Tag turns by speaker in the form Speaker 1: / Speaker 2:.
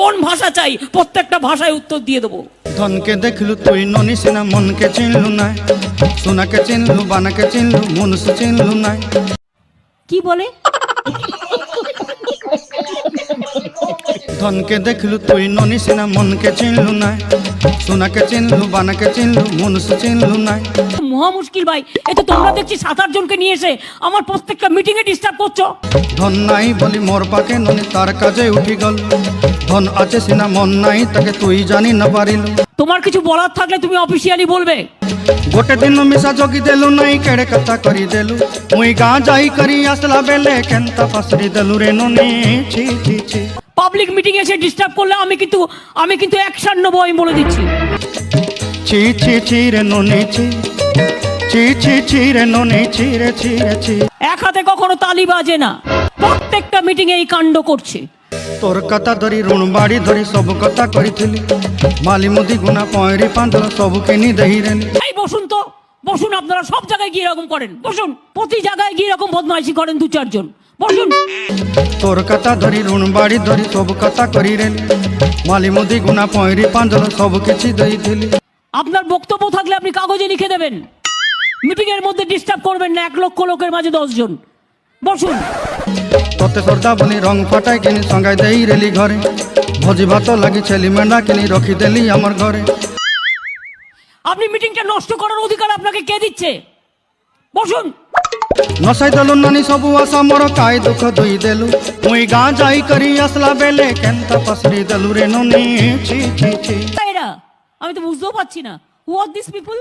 Speaker 1: কোন ভাষা চাই? প্রত্যেকটা ভাষায় উত্তর দিয়ে দেবো।
Speaker 2: ধনকে দেখলু তুই ননি সিনা মনকে চিনলু নাই। সোনাকে চিনলু বানাকে চিনলু মনুষ চিনলু নাই।
Speaker 1: কি বলে?
Speaker 2: ধনকে দেখলু তুই ননি সিনা মনকে চিনলু নাই। সোনাকে চিনলু বানাকে চিনলু মনুষ চিনলু নাই।
Speaker 1: মহা মুশকিল ভাই এই তো তোমরা দেখছি সাত আট জনকে নিয়ে এসে আমার প্রত্যেকটা মিটিং এ ডিস্টার্ব করছ।
Speaker 2: ধন নাই বলি মোর পাকে ননি তার কাজে উঠি গল। ধন আছে সিনা মন নাই তাকে তুই জানি না পারিল।
Speaker 1: তোমার কিছু বলার থাকলে তুমি অফিসিয়ালি বলবে।
Speaker 2: গোটে দিন মিশা জগি দেলু নাই কেড়ে কথা করি দেলু। মুই গাঁ যাই করি আসলা বেলে কেনতা পাসরি দেলু রে নুনি ছি ছি ছি।
Speaker 1: পাবলিক মিটিং এসে ডিস্টার্ব করলে আমি কিন্তু আমি কিন্তু অ্যাকশন নেব আমি বলে দিচ্ছি।
Speaker 2: ছি ছি ছি রে নুনি ছি। ছি ছি ছি রে নুনি ছি রে ছি রে ছি।
Speaker 1: এক হাতে কখনো তালি বাজে না। প্রত্যেকটা মিটিং এই কাণ্ড করছে।
Speaker 2: তোর কথা ধরি ঋণ বাড়ি ধরি সব কথা করিছিলি মালি মুদি গুনা পয়রি পান্তল সব কেনি কিনি রে
Speaker 1: এই বসুন তো বসুন আপনারা সব জায়গায় গিয়ে এরকম করেন। বসুন প্রতি জায়গায় গিয়ে এরকম বদমাইশি করেন দু চারজন। বসুন।
Speaker 2: তোর কথা ধরি ঋণ বাড়ি ধরি সব কথা করিরেনি মালি মুদি গুনা পয়রি পাঁদল সব কিছু দেইছিলি।
Speaker 1: আপনার বক্তব্য থাকলে আপনি কাগজে লিখে দেবেন। মিটিংয়ের মধ্যে ডিস্টার্ব করবেন না এক লক্ষ লোকের মাঝে দশজন। বসুন।
Speaker 2: তোতে সর্দা বলি রং ফাটাই কিনি সঙ্গাই দেই রেলি ঘরে ভোজি ভাত লাগি ছেলি মেন্ডা কিনি রখিদেলি আমার ঘরে
Speaker 1: আপনি মিটিংটা নষ্ট করার অধিকার আপনাকে কে দিচ্ছে? বসুন।
Speaker 2: নসাই দেলু নানি সবু আশা মোর কাই দুঃখ দুই দেলু মুই গাঁ যাই করি আসলা বেলে কেনতা পসরি দেলু রে ননি ছি ছি ছি
Speaker 1: আমি তো বুঝতেও পারছি না হু আর দিস পিপল